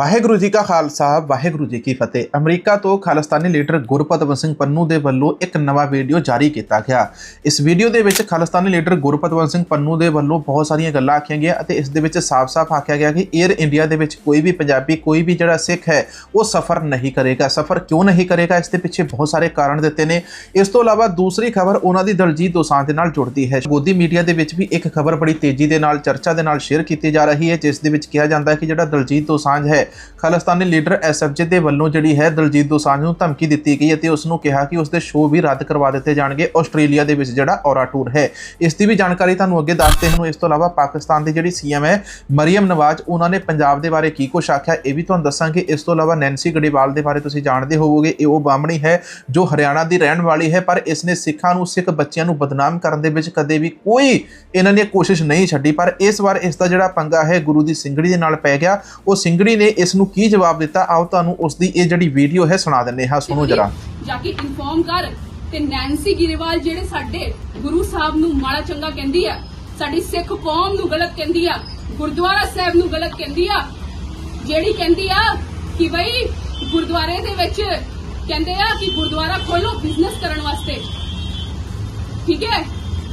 ਵਾਹਿਗੁਰੂ ਜੀ ਕਾ ਖਾਲਸਾ, ਵਾਹਿਗੁਰੂ ਜੀ ਕੀ ਫਤਿਹ। ਅਮਰੀਕਾ ਤੋਂ ਖਾਲਿਸਤਾਨੀ ਲੀਡਰ ਗੁਰਪਤਵੰਤ ਸਿੰਘ ਪੰਨੂ ਦੇ ਵੱਲੋਂ ਇੱਕ ਨਵਾਂ ਵੀਡੀਓ ਜਾਰੀ ਕੀਤਾ ਗਿਆ। ਇਸ ਵੀਡੀਓ ਦੇ ਵਿੱਚ ਖਾਲਿਸਤਾਨੀ ਲੀਡਰ ਗੁਰਪਤਵੰਤ ਸਿੰਘ ਪੰਨੂ ਦੇ ਵੱਲੋਂ ਬਹੁਤ ਸਾਰੀਆਂ ਗੱਲਾਂ ਆਖੀਆਂ ਗਈਆਂ ਅਤੇ ਇਸ ਦੇ ਵਿੱਚ ਸਾਫ਼-ਸਾਫ਼ ਆਖਿਆ ਗਿਆ ਕਿ 에ਅਰ ਇੰਡੀਆ ਦੇ ਵਿੱਚ ਕੋਈ ਵੀ ਪੰਜਾਬੀ, ਕੋਈ ਵੀ ਜਿਹੜਾ ਸਿੱਖ ਹੈ, ਉਹ ਸਫ਼ਰ ਨਹੀਂ ਕਰੇਗਾ। ਸਫ਼ਰ ਕਿਉਂ ਨਹੀਂ ਕਰੇਗਾ? ਇਸ ਦੇ ਪਿੱਛੇ ਬਹੁਤ ਸਾਰੇ ਕਾਰਨ ਦਿੱਤੇ ਨੇ। ਇਸ ਤੋਂ ਇਲਾਵਾ ਦੂਸਰੀ ਖਬਰ ਉਹਨਾਂ ਦੀ ਦਲਜੀਤ ਦੋਸਾਂਝ ਦੇ ਨਾਲ ਜੁੜਦੀ ਹੈ। ਗੋਦੀ ਮੀਡੀਆ ਦੇ ਵਿੱਚ ਵੀ ਇੱਕ ਖਬਰ ਬੜੀ ਤੇਜ਼ੀ ਦੇ ਨਾਲ, ਚਰਚਾ ਦੇ ਨਾਲ ਸ਼ੇਅਰ ਕੀਤੀ ਜਾ ਰਹੀ ਹੈ, ਜਿਸ ਦੇ ਵਿੱਚ ਕਿਹਾ ਜਾਂਦਾ ਹੈ ਕਿ ਜਿਹੜਾ ਦਲਜੀਤ ਦੋਸਾਂਝ ਹੈ ਖਾਲਿਸਤਾਨੀ ਲੀਡਰ ਐਸਐਫਜੇ ਦੇ ਵੱਲੋਂ ਜਿਹੜੀ ਹੈ ਦਲਜੀਤ ਦੋਸਾਂਝ ਨੂੰ ਧਮਕੀ ਦਿੱਤੀ ਗਈ ਅਤੇ ਉਸ ਨੂੰ ਕਿਹਾ ਕਿ ਉਸ ਦੇ ਸ਼ੋਅ ਵੀ ਰੱਦ ਕਰਵਾ ਦਿੱਤੇ ਜਾਣਗੇ ਆਸਟ੍ਰੇਲੀਆ ਦੇ ਵਿੱਚ ਜਿਹੜਾ ਔਰਾ ਟੂਰ ਹੈ। ਇਸ ਦੀ ਵੀ ਜਾਣਕਾਰੀ ਤੁਹਾਨੂੰ ਅੱਗੇ ਦੱਸਦੇ ਹਾਂ ਇਸ ਤੋਂ ਇਲਾਵਾ ਪਾਕਿਸਤਾਨ ਦੀ ਜਿਹੜੀ ਸੀਐਮ ਹੈ ਮਰੀਮ ਨਵਾਜ਼, ਉਹਨਾਂ ਨੇ ਪੰਜਾਬ ਦੇ ਬਾਰੇ ਕੀ ਕੁਛ ਆਖਿਆ ਇਹ ਵੀ ਤੁਹਾਨੂੰ ਦੱਸਾਂਗੇ। ਇਸ ਤੋਂ ਇਲਾਵਾ ਨੈਂਸੀ ਗੜੇਵਾਲ ਦੇ ਬਾਰੇ ਤੁਸੀਂ ਜਾਣਦੇ ਹੋਵੋਗੇ। ਇਹ ਉਹ ਬਾਹਮਣੀ ਹੈ ਜੋ ਹਰਿਆਣਾ ਦੀ ਰਹਿਣ ਵਾਲੀ ਹੈ, ਪਰ ਇਸ ਨੇ ਸਿੱਖਾਂ ਨੂੰ, ਸਿੱਖ ਬੱਚਿਆਂ ਨੂੰ ਬਦਨਾਮ ਕਰਨ ਦੇ ਵਿੱਚ ਕਦੇ ਵੀ ਕੋਈ ਇਹਨਾਂ ਨੇ ਕੋਸ਼ਿਸ਼ ਨਹੀਂ ਛੱਡੀ। ਪਰ ਇਸ ਵਾਰ ਇਸ ਦਾ ਜਿਹੜਾ ਪੰਗਾ ਹੈ ਗੁਰੂ ਦੀ ਸਿੰਗੜੀ ਦੇ ਨਾਲ ਪੈ ਗਿਆ। ਉਹ ਸਿੰਗੜੀ ਨੇ ਇਸ ਨੂੰ ਕੀ ਜਵਾਬ ਦਿੱਤਾ? ਆਓ ਤੁਹਾਨੂੰ ਉਸ ਦੀ ਇਹ ਜਿਹੜੀ ਵੀਡੀਓ ਹੈ ਸੁਣਾ ਦਿੰਨੇ ਹਾਂ। ਸੁਣੋ ਜਰਾ। ਜਾ ਕੇ ਇਨਫੋਰਮ ਕਰ ਤੇ ਨੈਂਸੀ ਗਿਰੇਵਾਲ ਜਿਹੜੇ ਸਾਡੇ ਗੁਰੂ ਸਾਹਿਬ ਨੂੰ ਮਾੜਾ ਚੰਗਾ ਕਹਿੰਦੀ ਆ ਸਾਡੀ ਸਿੱਖ ਕੌਮ ਨੂੰ ਗਲਤ ਕਹਿੰਦੀ ਆ ਗੁਰਦੁਆਰਾ ਸਾਹਿਬ ਨੂੰ ਗਲਤ ਕਹਿੰਦੀ ਆ ਜਿਹੜੀ ਕਹਿੰਦੀ ਆ ਕਿ ਬਈ ਗੁਰਦੁਆਰੇ ਦੇ ਵਿੱਚ ਕਹਿੰਦੇ ਆ ਕਿ ਗੁਰਦੁਆਰਾ ਖੋਲੋ ਬਿਜ਼ਨਸ ਕਰਨ ਵਾਸਤੇ। ਠੀਕ ਹੈ?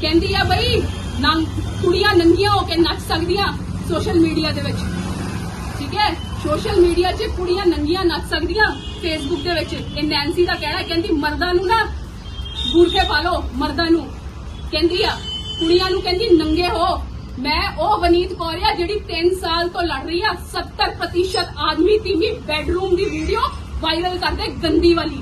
ਕਹਿੰਦੀ ਆ ਬਈ ਨੰਗ ਕੁੜੀਆਂ ਨੰਗੀਆਂ ਹੋ ਕੇ ਨੱਚ ਸਕਦੀਆਂ ਸੋਸ਼ਲ ਮੀਡੀਆ ਦੇ ਵਿੱਚ। ਠੀਕ ਹੈ? ਸੋਸ਼ਲ ਮੀਡੀਆ 'ਚ ਕੁੜੀਆਂ ਨੰਗੀਆਂ ਨੱਚ ਸਕਦੀਆਂ ਫੇਸਬੁੱਕ ਦੇ ਵਿੱਚ। ਇਹ ਨੈਂਸੀ ਦਾ ਕਹਿਣਾ ਕਹਿੰਦੀ ਮਰਦਾਂ ਨੂੰ ਨਾ ਬੂਰਖੇ ਪਾ ਲਓ, ਮਰਦਾਂ ਨੂੰ। ਕਹਿੰਦੀ ਆ, ਕੁੜੀਆਂ ਨੂੰ ਕਹਿੰਦੀ ਨੰਗੇ ਹੋ। ਮੈਂ ਉਹ ਵਨੀਤ ਕੌਰ ਆ ਜਿਹੜੀ 3 ਸਾਲ ਤੋਂ ਲੜ ਰਹੀ ਆ 70% ਆਦਮੀ ਤੀਵੀਂ ਬੈਡਰੂਮ ਦੀ ਵੀਡੀਓ ਵਾਇਰਲ ਕਰਦੇ ਗੰਦੀ ਵਾਲੀ।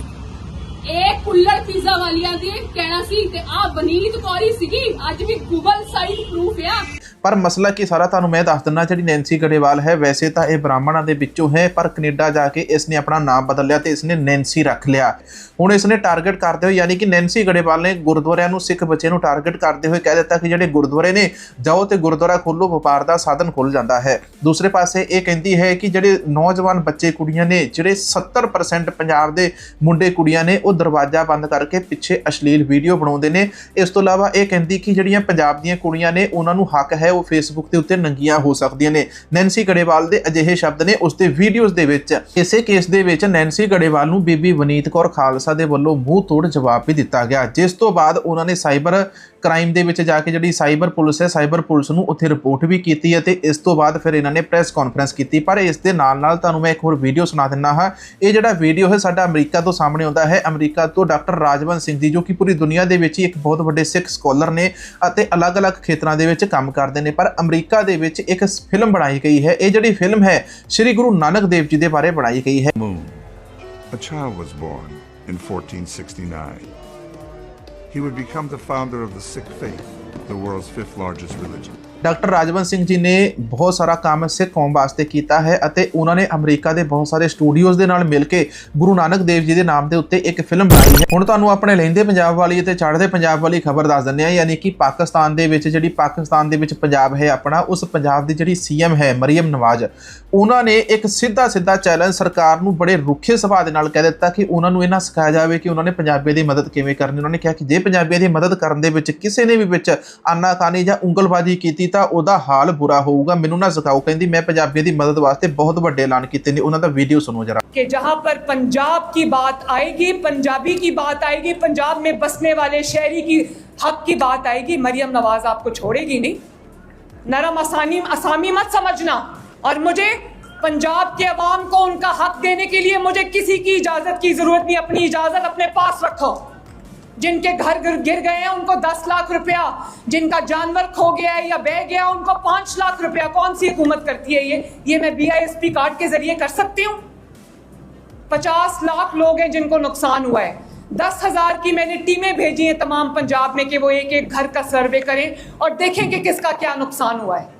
ਇਹ ਕੁੱਲਰ ਪੀਜ਼ਾ ਵਾਲੀਆਂ ਦੇ ਕਹਿਣਾ ਸੀ ਤੇ ਆ ਵਨੀਤ ਕੌਰ ਸੀਗੀ, ਅੱਜ ਵੀ ਗੂਗਲ ਸਾਈਟ ਪ੍ਰੂਫ ਆ। ਪਰ ਮਸਲਾ ਕੀ ਸਾਰਾ ਤੁਹਾਨੂੰ ਮੈਂ ਦੱਸ ਦਿੰਨਾ ਜਿਹੜੀ ਨੈਂਸੀ ਗੜੇਵਾਲ ਹੈ, ਵੈਸੇ ਤਾਂ ਇਹ ਬ੍ਰਾਹਮਣਾਂ ਦੇ ਵਿੱਚੋਂ ਹੈ, ਪਰ ਕੈਨੇਡਾ ਜਾ ਕੇ ਇਸ ਨੇ ਆਪਣਾ ਨਾਮ ਬਦਲ ਲਿਆ ਤੇ ਇਸ ਨੇ ਨੈਂਸੀ ਰੱਖ ਲਿਆ। ਹੁਣ ਇਸ ਨੇ ਟਾਰਗੇਟ ਕਰਦੇ ਹੋਏ, ਯਾਨੀ ਕਿ ਨੈਂਸੀ ਗੜੇਵਾਲ ਨੇ ਗੁਰਦੁਆਰਿਆਂ ਨੂੰ, ਸਿੱਖ ਬੱਚੇ ਨੂੰ ਟਾਰਗੇਟ ਕਰਦੇ ਹੋਏ ਕਹਿ ਦਿੱਤਾ ਕਿ ਜਿਹੜੇ ਗੁਰਦੁਆਰੇ ਨੇ, ਜਾਓ ਤੇ ਗੁਰਦੁਆਰਾ ਖੋਲੋ, ਵਪਾਰ ਦਾ ਸਾਧਨ ਖੁੱਲ ਜਾਂਦਾ ਹੈ। ਦੂਸਰੇ ਪਾਸੇ ਇਹ ਕਹਿੰਦੀ ਹੈ ਕਿ ਜਿਹੜੇ ਨੌਜਵਾਨ ਬੱਚੇ ਕੁੜੀਆਂ ਨੇ, ਜਿਹੜੇ 70% ਪੰਜਾਬ ਦੇ ਮੁੰਡੇ ਕੁੜੀਆਂ ਨੇ, ਉਹ ਦਰਵਾਜ਼ਾ ਬੰਦ ਕਰਕੇ ਪਿੱਛੇ ਅਸ਼ਲੀਲ ਵੀਡੀਓ ਬਣਾਉਂਦੇ ਨੇ। ਇਸ ਤੋਂ ਇਲਾਵਾ ਇਹ ਕਹਿੰਦੀ ਕਿ ਜਿਹੜੀਆਂ ਪੰਜਾਬ ਦੀਆਂ ਕੁੜੀਆਂ ਨੇ, ਉਹਨਾਂ ਨੂੰ ਹੱਕ ਹੈ ਉਹ ਫੇਸਬੁੱਕ ਦੇ ਉੱਤੇ ਨੰਗੀਆਂ ਹੋ ਸਕਦੀਆਂ ਨੇ। ਨੈਂਸੀ ਗੜੇਵਾਲ ਦੇ ਅਜਿਹੇ ਸ਼ਬਦ ਨੇ ਉਸ ਦੇ ਵੀਡੀਓਜ਼ ਦੇ ਵਿੱਚ ਇਸੇ ਕੇਸ ਦੇ ਵਿੱਚ ਨੈਂਸੀ ਗੜੇਵਾਲ ਨੂੰ ਬੀਬੀ ਵਨੀਤ ਕੌਰ ਖਾਲਸਾ ਦੇ ਵੱਲੋਂ ਮੂੰਹ ਤੋੜ ਜਵਾਬ ਵੀ ਦਿੱਤਾ ਗਿਆ। ਜਿਸ ਤੋਂ ਬਾਅਦ ਉਹਨਾਂ ਨੇ ਸਾਈਬਰ ਕ੍ਰਾਈਮ ਦੇ ਵਿੱਚ ਜਾ ਕੇ ਜਿਹੜੀ ਸਾਈਬਰ ਪੁਲਿਸ ਹੈ ਸਾਈਬਰ ਪੁਲਿਸ ਨੂੰ ਉੱਥੇ ਰਿਪੋਰਟ ਵੀ ਕੀਤੀ ਅਤੇ ਇਸ ਤੋਂ ਬਾਅਦ ਫਿਰ ਇਹਨਾਂ ਨੇ ਪ੍ਰੈਸ ਕਾਨਫਰੰਸ ਕੀਤੀ। ਪਰ ਇਸ ਦੇ ਨਾਲ ਨਾਲ ਤੁਹਾਨੂੰ ਮੈਂ ਇੱਕ ਹੋਰ ਵੀਡੀਓ ਸੁਣਾ ਦਿੰਨਾ ਹਾਂ। ਇਹ ਜਿਹੜਾ ਵੀਡੀਓ ਹੈ, ਸਾਡਾ ਅਮਰੀਕਾ ਤੋਂ ਸਾਹਮਣੇ ਆਉਂਦਾ ਹੈ। ਅਮਰੀਕਾ ਤੋਂ ਡਾਕਟਰ ਰਾਜਵੰਤ ਸਿੰਘ ਜੀ, ਜੋ ਕਿ ਪੂਰੀ ਦੁਨੀਆ ਦੇ ਵਿੱਚ ਹੀ ਇੱਕ ਬਹੁਤ ਵੱਡੇ ਸਿੱਖ ਸਕਾਲਰ ਨੇ ਅਤੇ ਅਲੱਗ-ਅਲੱਗ ਖੇਤਰਾਂ ਦੇ ਵਿੱਚ ਕੰਮ ਕਰਦੇ ਨੇ। ਪਰ ਅਮਰੀਕਾ ਦੇ ਵਿੱਚ ਇੱਕ ਫਿਲਮ ਬਣਾਈ ਗਈ ਹੈ ਇਹ ਜਿਹੜੀ ਫਿਲਮ ਹੈ ਸ੍ਰੀ ਗੁਰੂ ਨਾਨਕ ਦੇਵ ਜੀ ਦੇ ਬਾਰੇ ਬਣਾਈ ਗਈ ਹੈ moon. A child was born in 1469. He would become the founder of the Sikh faith, the world's fifth largest religion. Doctor Rajwant Singh ji ਨੇ ਬਹੁਤ ਸਾਰਾ ਕੰਮ ਸਿੱਖ ਕੌਮ ਵਾਸਤੇ ਕੀਤਾ ਹੈ ਅਤੇ ਉਹਨਾਂ ਨੇ ਅਮਰੀਕਾ ਦੇ ਬਹੁਤ ਸਾਰੇ ਸਟੂਡੀਓਜ਼ ਦੇ ਨਾਲ ਮਿਲ ਕੇ ਗੁਰੂ ਨਾਨਕ ਦੇਵ ਜੀ ਦੇ ਨਾਮ ਦੇ ਉੱਤੇ ਇੱਕ ਫਿਲਮ ਬਣਾਈ ਹੈ। ਹੁਣ ਤੁਹਾਨੂੰ ਆਪਣੇ ਲਹਿੰਦੇ ਪੰਜਾਬ ਵਾਲੀ ਅਤੇ ਚੜ੍ਹਦੇ ਪੰਜਾਬ ਵਾਲੀ ਖਬਰ ਦੱਸ ਦਿੰਦੇ ਆ ਯਾਨੀ ਕਿ ਪਾਕਿਸਤਾਨ ਦੇ ਵਿੱਚ ਜਿਹੜੀ ਪਾਕਿਸਤਾਨ ਦੇ ਵਿੱਚ ਪੰਜਾਬ ਹੈ ਆਪਣਾ, ਉਸ ਪੰਜਾਬ ਦੀ ਜਿਹੜੀ ਸੀਐਮ ਹੈ ਮਰੀਮ ਨਵਾਜ਼ ਉਹਨਾਂ ਨੇ ਇੱਕ ਸਿੱਧਾ ਸਿੱਧਾ ਚੈਲੰਜ ਸਰਕਾਰ ਨੂੰ ਬੜੇ ਰੁੱਖੇ ਸੁਭਾਅ ਦੇ ਨਾਲ ਕਹਿ ਦਿੱਤਾ ਕਿ ਉਹਨਾਂ ਨੂੰ ਇਹਨਾਂ ਸਿਖਾਇਆ ਜਾਵੇ ਕਿ ਉਹਨਾਂ ਨੇ ਪੰਜਾਬੀਆਂ ਦੀ ਮਦਦ ਕਿਵੇਂ ਕਰਨੀ ਉਹਨਾਂ ਨੇ ਕਿਹਾ ਕਿ ਜੇ ਪੰਜਾਬੀਆਂ ਦੀ ਮਦਦ ਕਰਨ ਦੇ ਵਿੱਚ ਕਿਸੇ ਨੇ ਵੀ ਵਿੱਚ ਆਨਾਕਾਨੀ ਜਾਂ ਉਂਗਲਬਾਜ਼ੀ ਕੀਤੀ ਤਾਂ ਉਹਦਾ ਹਾਲ ਬੁਰਾ ਹੋਊਗਾ ਮੈਨੂੰ ਨਾ ਸਿਖਾਓ ਕਹਿੰਦੀ ਮੈਂ ਪੰਜਾਬੀਆਂ ਦੀ ਮਦਦ ਵਾਸਤੇ ਬਹੁਤ ਵੱਡੇ ਐਲਾਨ ਕੀਤੇ ਨੇ ਉਹਨਾਂ ਦਾ ਵੀਡੀਓ ਸੁਣੋ ਜਰਾ कि जहां पर पंजाब की बात आएगी पंजाबी की बात आएगी पंजाब में बसने वाले शहरी की हक की बात आएगी मरियम नवाज आपको छोड़ेगी नहीं नरम आसानी आसामी मत समझना और मुझे पंजाब के अवाम को उनका हक देने के लिए मुझे किसी की इजाज़त की ज़रूरत नहीं, अपनी इजाज़त अपने पास रखो। जिनके घर गिर गए हैं, उनको दस लाख रुपया, जिनका जानवर खो गया है या बह गया, उनको पाँच लाख रुपया। कौन सी हुकूमत करती है ये? ये मैं B I S P card के ज़रिए कर सकती हूँ। पचास लाख लोग हैं जिनको नुकसान हुआ है। दस हज़ार की मैंने टीमें भेजी हैं तमाम पंजाब में कि वो एक एक घर का सर्वे करें और देखें कि किसका क्या नुकसान हुआ है।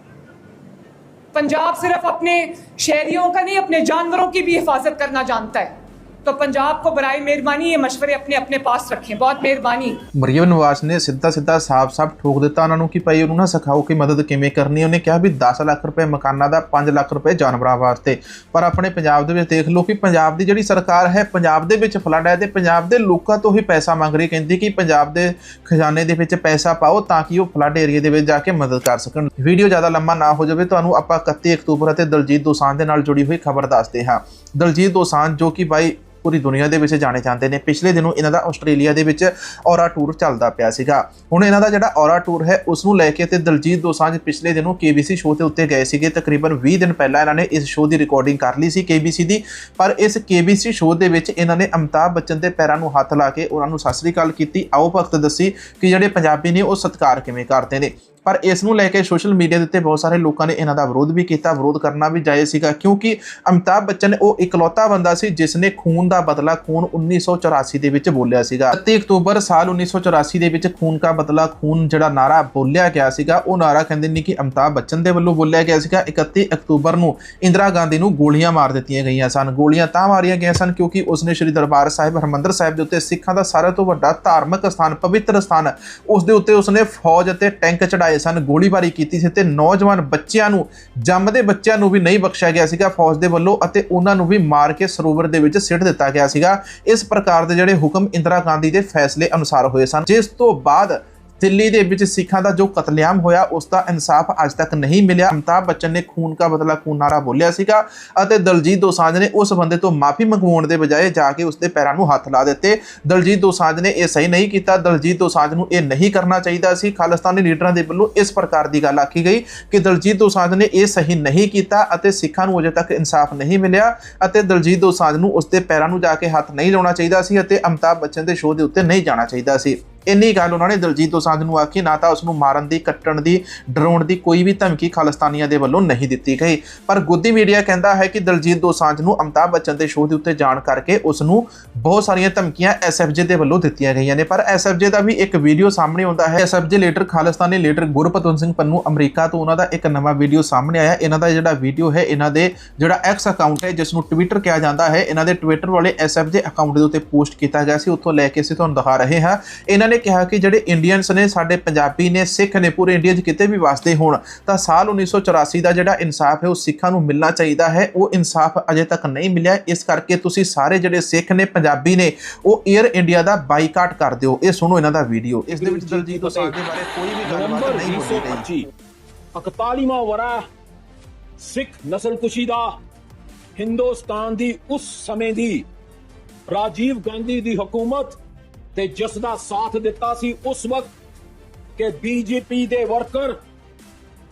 पंजाब सिर्फ अपने शहरियों का नहीं अपने जानवरों की भी हिफाजत करना जानता है तो पंजाब को बरए मेहरबानी ये मशवरे अपने अपने पास रखें बहुत मेहरबानी ਮਰੀਮ ਨਵਾਜ਼ ਨੇ ਸਿੱਧਾ ਸਿੱਧਾ ਸਾਫ਼-ਸਾਫ਼ ਠੋਕ ਦਿੱਤਾ ਉਹਨਾਂ ਨੂੰ ਕਿ ਭਾਈ ਉਹਨੂੰ ਨਾ ਸਿਖਾਓ ਕਿ ਮਦਦ ਕਿਵੇਂ ਕਰਨੀ ਹੈ ਉਹਨੇ ਕਿਹਾ ਵੀ 10 ਲੱਖ ਰੁਪਏ ਮਕਾਨਾਂ ਦਾ 5 ਲੱਖ ਰੁਪਏ ਜਾਨਵਰਾਂ ਵਾਸਤੇ ਪਰ ਆਪਣੇ ਪੰਜਾਬ ਦੇ ਵਿੱਚ ਦੇਖ ਲਓ ਕਿ ਪੰਜਾਬ ਦੀ ਜਿਹੜੀ ਸਰਕਾਰ ਹੈ ਪੰਜਾਬ ਦੇ ਵਿੱਚ ਫਲੱਡ ਹੈ ਤੇ ਪੰਜਾਬ ਦੇ ਲੋਕਾਂ ਤੋਂ ਹੀ ਪੈਸਾ ਮੰਗ ਰਹੀ ਕਹਿੰਦੀ ਕਿ ਪੰਜਾਬ ਦੇ ਖਜ਼ਾਨੇ ਦੇ ਵਿੱਚ ਪੈਸਾ ਪਾਓ ਤਾਂ ਕਿ ਉਹ ਫਲੱਡ ਏਰੀਆ ਦੇ ਵਿੱਚ ਜਾ ਕੇ ਮਦਦ ਕਰ ਸਕਣ ਵੀਡੀਓ ਜ਼ਿਆਦਾ ਲੰਮਾ ਨਾ ਹੋ ਜਾਵੇ ਤੁਹਾਨੂੰ ਆਪਾਂ 31 ਅਕਤੂਬਰ ਅਤੇ ਦਲਜੀਤ ਦੋਸਾਂਝ ਦੇ ਨਾਲ ਜੁੜੀ ਹੋਈ ਖਬਰ ਦੱਸਦੇ ਹਾਂ ਦਲਜੀਤ ਦੋਸਾਂਝ ਜੋ ਕਿ ਬਾਈ ਪੂਰੀ ਦੁਨੀਆ ਦੇ ਵਿੱਚ ਜਾਣੇ ਜਾਂਦੇ ਨੇ। ਪਿਛਲੇ ਦਿਨੋਂ ਇਹਨਾਂ ਦਾ ਆਸਟ੍ਰੇਲੀਆ ਦੇ ਵਿੱਚ ਔਰਾ ਟੂਰ ਚੱਲਦਾ ਪਿਆ ਸੀਗਾ। ਹੁਣ ਇਹਨਾਂ ਦਾ ਜਿਹੜਾ ਔਰਾ ਟੂਰ ਹੈ ਉਸ ਨੂੰ ਲੈ ਕੇ ਤੇ ਦਲਜੀਤ ਦੋਸਾਂਝ ਪਿਛਲੇ ਦਿਨੋਂ KBC ਸ਼ੋਅ ਦੇ ਉੱਤੇ ਗਏ ਸੀਗੇ। ਤਕਰੀਬਨ 20 ਦਿਨ ਪਹਿਲਾਂ ਇਹਨਾਂ ਨੇ ਇਸ ਸ਼ੋਅ ਦੀ ਰਿਕਾਰਡਿੰਗ ਕਰ ਲਈ ਸੀ KBC ਦੀ। ਪਰ ਇਸ KBC ਸ਼ੋਅ ਦੇ ਵਿੱਚ ਇਹਨਾਂ ਨੇ ਅਮਿਤਾਭ ਬੱਚਨ ਦੇ ਪੈਰਾਂ ਨੂੰ ਹੱਥ ਲਾ ਕੇ ਉਹਨਾਂ ਨੂੰ ਸਤਿ ਸ੍ਰੀ ਅਕਾਲ ਕੀਤੀ। ਆਓ ਭਗਤ ਦੱਸੀ ਕਿ ਜਿਹੜੇ ਪੰਜਾਬੀ ਨੇ ਉਹ ਸਤਿਕਾਰ ਕਿਵੇਂ ਕਰਦੇ ਨੇ? ਪਰ ਇਸ ਨੂੰ ਲੈ ਕੇ ਸੋਸ਼ਲ ਮੀਡੀਆ ਦੇ ਉੱਤੇ ਬਹੁਤ ਸਾਰੇ ਲੋਕਾਂ ਨੇ ਇਹਨਾਂ ਦਾ ਵਿਰੋਧ ਵੀ ਕੀਤਾ, ਵਿਰੋਧ ਕਰਨਾ ਵੀ ਜਾਇਜ਼ ਸੀਗਾ, ਕਿਉਂਕਿ ਅਮਿਤਾਭ ਬੱਚਨ ਉਹ ਇਕਲੌਤਾ ਬੰਦਾ ਸੀ ਜਿਸ ਨੇ ਖੂਨ ਦਾ ਬਦਲਾ ਖੂਨ 1984 ਦੇ ਵਿੱਚ ਬੋਲਿਆ ਸੀਗਾ। 31 ਅਕਤੂਬਰ ਸਾਲ 1984 ਦੇ ਵਿੱਚ ਖੂਨ ਦਾ ਬਦਲਾ, ਖੂਨ ਜਿਹੜਾ ਨਾਰਾ ਬੋਲਿਆ ਗਿਆ ਸੀਗਾ, ਉਹ ਨਾਰਾ ਕਹਿੰਦੇ ਨੇ ਕਿ ਅਮਿਤਾਭ ਬੱਚਨ ਦੇ ਵੱਲੋਂ ਬੋਲਿਆ ਗਿਆ ਸੀਗਾ। 31 ਅਕਤੂਬਰ ਨੂੰ ਇੰਦਰਾ ਗਾਂਧੀ ਨੂੰ ਗੋਲੀਆਂ ਮਾਰ ਦਿੱਤੀਆਂ ਗਈਆਂ ਸਨ। ਗੋਲੀਆਂ ਤਾਂ ਮਾਰੀਆਂ ਗਈਆਂ ਸਨ ਕਿਉਂਕਿ ਉਸਨੇ ਸ੍ਰੀ ਦਰਬਾਰ ਸਾਹਿਬ, ਹਰਮੰਦਰ ਸਾਹਿਬ ਦੇ ਉੱਤੇ ਸਿੱਖਾਂ ਦਾ ਸਾਰਿਆਂ ਤੋਂ ਵੱਡਾ ਧਾਰਮਿਕ ਸਥਾਨ, ਪਵਿੱਤਰ ਸਥਾਨ ਉਸ ਦੇ ਉੱਤੇ ਉਸਨੇ ਫੌਜ ਅਤੇ ਟੈਂਕ ਚੜਾਏ ਸਨ, ਗੋਲੀਬਾਰੀ ਕੀਤੀ ਸੀ ਤੇ ਨੌਜਵਾਨ ਬੱਚਿਆਂ ਨੂੰ ਜੰਮਦੇ ਬੱਚਿਆਂ ਨੂੰ ਵੀ ਨਹੀਂ ਬਖਸ਼ਿਆ ਗਿਆ ਸੀਗਾ ਫੌਜ ਦੇ ਵੱਲੋਂ ਅਤੇ ਉਹਨਾਂ ਨੂੰ ਵੀ ਮਾਰ ਕੇ ਸਰੋਵਰ ਦੇ ਵਿੱਚ ਸਿੱਟ ਦਿੱਤਾ ਗਿਆ ਸੀਗਾ। ਇਸ ਪ੍ਰਕਾਰ ਦੇ ਜਿਹੜੇ ਹੁਕਮ ਇੰਦਰਾ ਗਾਂਧੀ ਦੇ ਫੈਸਲੇ ਅਨੁਸਾਰ ਹੋਏ ਸਨ। ਜਿਸ ਤੋਂ ਬਾਅਦ ਦਿੱਲੀ ਦੇ ਵਿੱਚ ਸਿੱਖਾਂ ਦਾ ਜੋ ਕਤਲੇਆਮ ਹੋਇਆ, ਉਸ ਦਾ ਇਨਸਾਫ ਅੱਜ ਤੱਕ ਨਹੀਂ ਮਿਲਿਆ। ਅਮਿਤਾਭ ਬੱਚਨ ਨੇ ਖੂਨ ਕਾ ਬਦਲਾ ਖੂਨ ਨਾਰਾ ਬੋਲਿਆ ਸੀਗਾ ਅਤੇ ਦਲਜੀਤ ਦੋਸਾਂਝ ਨੇ ਉਸ ਬੰਦੇ ਤੋਂ ਮਾਫੀ ਮੰਗਵਾਉਣ ਦੇ ਬਜਾਏ ਜਾ ਕੇ ਉਸ ਦੇ ਪੈਰਾਂ ਨੂੰ ਹੱਥ ਲਾ ਦਿੱਤੇ। ਦਲਜੀਤ ਦੋਸਾਂਝ ਨੇ ਇਹ ਸਹੀ ਨਹੀਂ ਕੀਤਾ। ਦਲਜੀਤ ਦੋਸਾਂਝ ਨੂੰ ਇਹ ਨਹੀਂ ਕਰਨਾ ਚਾਹੀਦਾ ਸੀ। ਖਾਲਿਸਤਾਨੀ ਲੀਡਰਾਂ ਦੇ ਵੱਲੋਂ ਇਸ ਪ੍ਰਕਾਰ ਦੀ ਗੱਲ ਆਖੀ ਗਈ ਕਿ ਦਲਜੀਤ ਦੋਸਾਂਝ ਨੇ ਇਹ ਸਹੀ ਨਹੀਂ ਕੀਤਾ ਅਤੇ ਸਿੱਖਾਂ ਨੂੰ ਅਜੇ ਤੱਕ ਇਨਸਾਫ ਨਹੀਂ ਮਿਲਿਆ ਅਤੇ ਦਲਜੀਤ ਦੋਸਾਂਝ ਨੂੰ ਉਸ ਦੇ ਪੈਰਾਂ ਨੂੰ ਜਾ ਕੇ ਹੱਥ ਨਹੀਂ ਲਾਉਣਾ ਚਾਹੀਦਾ ਸੀ ਅਤੇ ਅਮਿਤਾਭ ਬੱਚਨ ਦੇ ਸ਼ੋਅ ਦੇ ਉੱਤੇ ਨਹੀਂ ਜਾਣਾ ਚਾਹੀਦਾ ਸੀ। ਇੰਨੀ ਗੱਲ ਉਹਨਾਂ ਨੇ ਦਲਜੀਤ ਦੋਸਾਂਝ ਨੂੰ ਆਖੀ, ਨਾ ਤਾਂ ਉਸ ਨੂੰ ਮਾਰਨ ਦੀ, ਕੱਟਣ ਦੀ, ਡਰਾਉਣ ਦੀ ਕੋਈ ਵੀ ਧਮਕੀ ਖਾਲਿਸਤਾਨੀਆਂ ਦੇ ਵੱਲੋਂ ਨਹੀਂ ਦਿੱਤੀ ਗਈ। ਪਰ ਗੁੱਦੀ ਮੀਡੀਆ ਕਹਿੰਦਾ ਹੈ ਕਿ ਦਲਜੀਤ ਦੋਸਾਂਝ ਨੂੰ ਅਮਿਤਾਭ ਬੱਚਨ ਦੇ ਸ਼ੋਅ ਦੇ ਉੱਤੇ ਜਾਣ ਕਰਕੇ ਉਸ ਨੂੰ ਬਹੁਤ ਸਾਰੀਆਂ ਧਮਕੀਆਂ ਐਸਐਫਜੇ ਦੇ ਵੱਲੋਂ ਦਿੱਤੀਆਂ ਗਈਆਂ ਨੇ। ਪਰ ਐਸਐਫਜੇ ਦਾ ਵੀ ਇੱਕ ਵੀਡੀਓ ਸਾਹਮਣੇ ਆਉਂਦਾ ਹੈ। SFJ leader Khalistani leader Gurpatwant Singh Pannun America ਤੋਂ ਉਹਨਾਂ ਦਾ ਇੱਕ ਨਵਾਂ ਵੀਡੀਓ ਸਾਹਮਣੇ ਆਇਆ। ਇਹਨਾਂ ਦਾ ਜਿਹੜਾ ਵੀਡੀਓ ਹੈ, ਇਹਨਾਂ ਦੇ ਜਿਹੜਾ ਐਕਸ ਅਕਾਊਂਟ ਹੈ, ਜਿਸ ਨੂੰ ਟਵਿੱਟਰ ਕਿਹਾ ਜਾਂਦਾ ਹੈ, ਇਹਨਾਂ ਦੇ ਟਵਿੱਟਰ ਵਾਲੇ ਐਸਐਫਜੇ ਅਕਾਊਂਟ ਦੇ ਉੱਤੇ ਪੋਸਟ ਕੀਤਾ ਗਿਆ ਸੀ। ਉੱਥੋਂ ਲੈ ਕੇ ਅਸੀਂ ਤੁਹਾਨੂੰ ਦਿਖਾ ਰਹੇ ਹਾਂ। ਇਹਨਾਂ ਨੇ ਕਿਹਾ ਕਿ ਜਿਹੜੇ ਇੰਡੀਅਨਸ ਨੇ ਸਾਡੇ ਪੰਜਾਬੀ ਨੇ ਸਿੱਖ ਨੇ ਪੂਰੇ ਇੰਡੀਆ 'ਚ ਕਿਤੇ ਵੀ ਵਸਦੇ ਹੋਣ ਤਾਂ ਸਾਲ 1984 ਦਾ ਜਿਹੜਾ ਇਨਸਾਫ ਹੈ ਉਹ ਸਿੱਖਾਂ ਨੂੰ ਮਿਲਣਾ ਚਾਹੀਦਾ ਹੈ। ਉਹ ਇਨਸਾਫ ਅਜੇ ਤੱਕ ਨਹੀਂ ਮਿਲਿਆ। ਇਸ ਕਰਕੇ ਤੁਸੀਂ ਸਾਰੇ ਜਿਹੜੇ ਸਿੱਖ ਨੇ ਪੰਜਾਬੀ ਨੇ ਉਹ 에ਅਰ ਇੰਡੀਆ ਦਾ ਬਾਈਕਾਟ ਕਰ ਦਿਓ। ਇਹ ਸੁਣੋ ਇਹਨਾਂ ਦਾ ਵੀਡੀਓ। ਇਸ ਦੇ ਵਿੱਚ ਦਲਜੀਤ ਦੋਸਾਂਝ ਦੇ ਬਾਰੇ ਕੋਈ ਵੀ ਗੱਲਬਾਤ ਨਹੀਂ 2025 41ਵਾਂ ਵਰਾ ਸਿੱਖ ਨਸਲਕੁਸ਼ੀ ਦਾ ਹਿੰਦੁਸਤਾਨ ਦੀ ਉਸ ਸਮੇਂ ਦੀ ਰਾਜੀਵ ਗਾਂਧੀ ਦੀ ਹਕੂਮਤ ਤੇ ਜਿਸ ਦਾ ਸਾਥ ਦਿੱਤਾ ਸੀ ਉਸ ਵਕਤ ਕਿ ਬੀਜੇਪੀ ਦੇ ਵਰਕਰ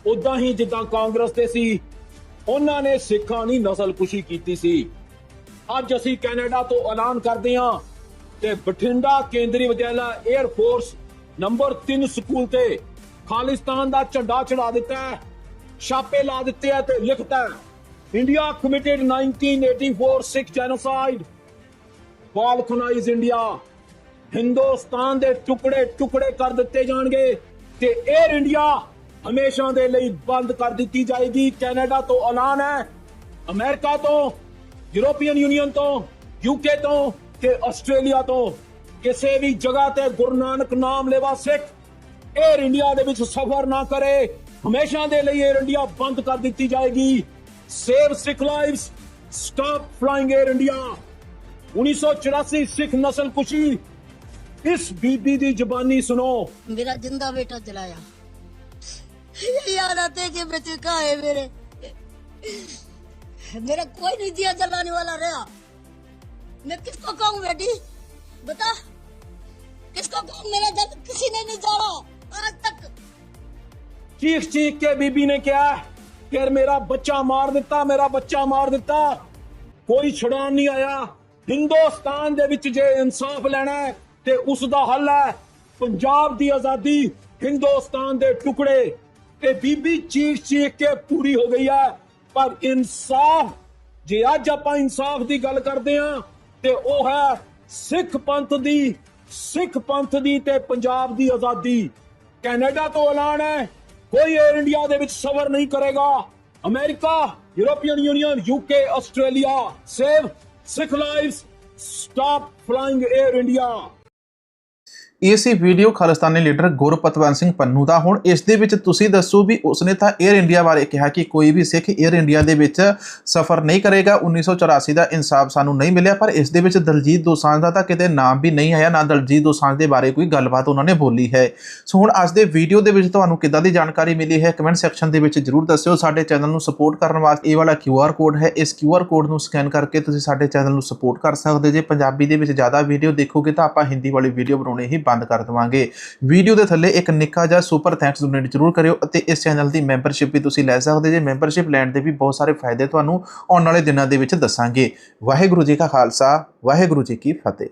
ਉਦਾਂ ਹੀ ਜਿੱਦਾਂ ਕਾਂਗਰਸ ਦੇ ਸੀ, ਉਹਨਾਂ ਨੇ ਸਿੱਖਾਂ ਦੀ ਨਸਲਕੁਸ਼ੀ ਕੀਤੀ ਸੀ। ਅੱਜ ਅਸੀਂ ਕੈਨੇਡਾ ਤੋਂ ਐਲਾਨ ਕਰਦੇ ਹਾਂ ਤੇ Bathinda Kendriya Vidyalaya air force number 3 school ਤੇ ਖਾਲਿਸਤਾਨ ਦਾ ਝੰਡਾ ਚੜਾ ਦਿੱਤਾ ਹੈ, ਛਾਪੇ ਲਾ ਦਿੱਤੇ ਆ ਤੇ ਲਿਖਤਾ India committed 1984 Sikh genocide balkanize India Hindustan ਦੇ ਟੁਕੜੇ ਟੁਕੜੇ ਕਰ ਦਿੱਤੇ ਜਾਣਗੇ ਤੇ 에ਅਰ ਇੰਡੀਆ ਹਮੇਸ਼ਾ ਦੇ ਲਈ ਬੰਦ ਕਰ ਦਿੱਤੀ ਜਾਏਗੀ। ਕੈਨੇਡਾ ਤੋਂ ਐਲਾਨ ਹੈ, ਅਮਰੀਕਾ ਤੋਂ, ਯੂਰੋਪੀਅਨ ਯੂਨੀਅਨ ਤੋਂ ਯੂਕੇ ਤੋਂ ਤੇ ਆਸਟ੍ਰੇਲੀਆ ਤੋਂ। ਕਿਸੇ ਵੀ ਜਗ੍ਹਾ ਤੇ ਗੁਰੂ ਨਾਨਕ ਨਾਮ ਲੈਵਾ ਸਿੱਖ 에ਅਰ ਇੰਡੀਆ ਦੇ ਵਿੱਚ ਸਫ਼ਰ ਨਾ ਕਰੇ, ਹਮੇਸ਼ਾ ਦੇ ਲਈ 에ਅਰ ਇੰਡੀਆ ਬੰਦ ਕਰ ਦਿੱਤੀ ਜਾਏਗੀ। Save Sikh lives stop flying Air India 1984 Sikh ਨਸਲ ਕੁਸ਼ੀ ਇਸ ਬੀਬੀ ਦੀ ਜ਼ੁਬਾਨੀ ਸੁਣੋ मेरा जिंदा बेटा जलाया याद आते कि बच्चे कहाँ है मेरे मेरा कोई नहीं दिया जलाने वाला रहा मैं किसको कहूँ बेटी बता किसको कहूँ मेरा जब किसी ने नहीं जाना आज तक ਚੀਖ ਚੀਖ ਕੇ ਬੀਬੀ ਨੇ ਕਿਹਾ ਫਿਰ ਮੇਰਾ ਬੱਚਾ ਮਾਰ ਦਿੱਤਾ ਮੇਰਾ ਬੱਚਾ ਮਾਰ ਦਿੱਤਾ ਕੋਈ ਛੁਡਾਉਣ ਨਹੀਂ ਆਇਆ ਹਿੰਦੁਸਤਾਨ ਦੇ ਵਿੱਚ ਜੇ ਇਨਸਾਫ ਲੈਣਾ ਹੈ ਤੇ ਉਸ ਦਾ ਹੱਲ ਹੈ ਪੰਜਾਬ ਦੀ ਆਜ਼ਾਦੀ ਹਿੰਦੁਸਤਾਨ ਦੇ ਟੁਕੜੇ। ਤੇ ਬੀਬੀ ਚੀਖ ਚੀਖ ਕੇ ਪੂਰੀ ਹੋ ਗਈ ਹੈ। ਪਰ ਇਨਸਾਫ, ਜੇ ਅੱਜ ਆਪਾਂ ਇਨਸਾਫ ਦੀ ਗੱਲ ਕਰਦੇ ਹਾਂ, ਤੇ ਉਹ ਹੈ ਸਿੱਖ ਪੰਥ ਦੀ, ਸਿੱਖ ਪੰਥ ਦੀ ਤੇ ਪੰਜਾਬ ਦੀ ਆਜ਼ਾਦੀ। ਕੈਨੇਡਾ ਤੋਂ ਐਲਾਨ ਹੈ। ਕੋਈ 에ਅਰ ਇੰਡੀਆ ਦੇ ਵਿੱਚ ਸਫ਼ਰ ਨਹੀਂ ਕਰੇਗਾ। America European Union UK Australia save Sikh lives stop flying Air India ਇਹ ਸੀ ਵੀਡੀਓ ਖਾਲਿਸਤਾਨੀ ਲੀਡਰ ਗੁਰਪਤਵੰਤ ਸਿੰਘ ਪੰਨੂ ਦਾ ਹੁਣ ਇਸ ਦੇ ਵਿੱਚ ਤੁਸੀਂ ਦੱਸੋ ਵੀ ਉਸਨੇ ਤਾਂ 에ਅਰ ਇੰਡੀਆ ਬਾਰੇ ਕਿਹਾ ਕਿ ਕੋਈ ਵੀ ਸਿੱਖ 에ਅਰ ਇੰਡੀਆ ਦੇ ਵਿੱਚ ਸਫ਼ਰ ਨਹੀਂ ਕਰੇਗਾ। 1984 ਦਾ ਇਨਸਾਫ ਸਾਨੂੰ ਨਹੀਂ ਮਿਲਿਆ, ਪਰ ਇਸ ਦੇ ਵਿੱਚ ਦਲਜੀਤ ਦੋਸਾਂਝ ਦਾ ਤਾਂ ਕਿਤੇ ਨਾਮ ਵੀ ਨਹੀਂ ਆਇਆ। ਨਾ ਦਲਜੀਤ ਦੋਸਾਂਝ ਦੇ ਬਾਰੇ ਕੋਈ ਗੱਲਬਾਤ ਉਹਨਾਂ ਨੇ ਬੋਲੀ ਹੈ। ਸੋ ਹੁਣ ਅੱਜ ਦੇ ਵੀਡੀਓ ਦੇ ਵਿੱਚ ਤੁਹਾਨੂੰ ਕਿੱਦਾਂ ਦੀ ਜਾਣਕਾਰੀ ਮਿਲੀ ਹੈ, ਕਮੈਂਟ ਸੈਕਸ਼ਨ ਦੇ ਵਿੱਚ ਜਰੂਰ ਦੱਸਿਓ। ਸਾਡੇ ਚੈਨਲ ਨੂੰ ਸਪੋਰਟ ਕਰਨ ਵਾਸਤੇ ਇਹ ਵਾਲਾ QR ਕੋਡ ਹੈ। ਇਸ QR ਕੋਡ ਨੂੰ ਸਕੈਨ ਕਰਕੇ ਤੁਸੀਂ ਸਾਡੇ ਚੈਨਲ ਨੂੰ ਸਪੋਰਟ ਕਰ ਸਕਦੇ ਜੇ ਪੰਜਾਬੀ ਦੇ ਵਿੱਚ ਜ਼ਿਆਦਾ ਵੀਡੀਓ ਦੇਖੋਗੇ ਤਾਂ ਆਪਾਂ ਹਿੰਦੀ ਵਾਲੀ ਵੀਡੀਓ ਬਣਾਉਣੇ ਹੀ ਬੰਦ ਕਰ ਦੇਵਾਂਗੇ। ਵੀਡੀਓ ਦੇ ਥੱਲੇ ਇੱਕ ਨਿੱਕਾ ਜਿਹਾ ਸੁਪਰ ਥੈਂਕਸ ਡੋਨੇਟ ਜਰੂਰ ਕਰਿਓ ਅਤੇ ਇਸ ਚੈਨਲ ਦੀ ਮੈਂਬਰਸ਼ਿਪ ਵੀ ਤੁਸੀਂ ਲੈ ਸਕਦੇ ਜੇ। ਮੈਂਬਰਸ਼ਿਪ ਲੈਣ ਦੇ ਵੀ ਬਹੁਤ ਸਾਰੇ ਫਾਇਦੇ ਤੁਹਾਨੂੰ ਆਉਣ ਵਾਲੇ ਦਿਨਾਂ ਦੇ ਵਿੱਚ ਦੱਸਾਂਗੇ। ਵਾਹਿਗੁਰੂ ਜੀ ਕਾ ਖਾਲਸਾ, ਵਾਹਿਗੁਰੂ ਜੀ ਕੀ ਫਤਿਹ।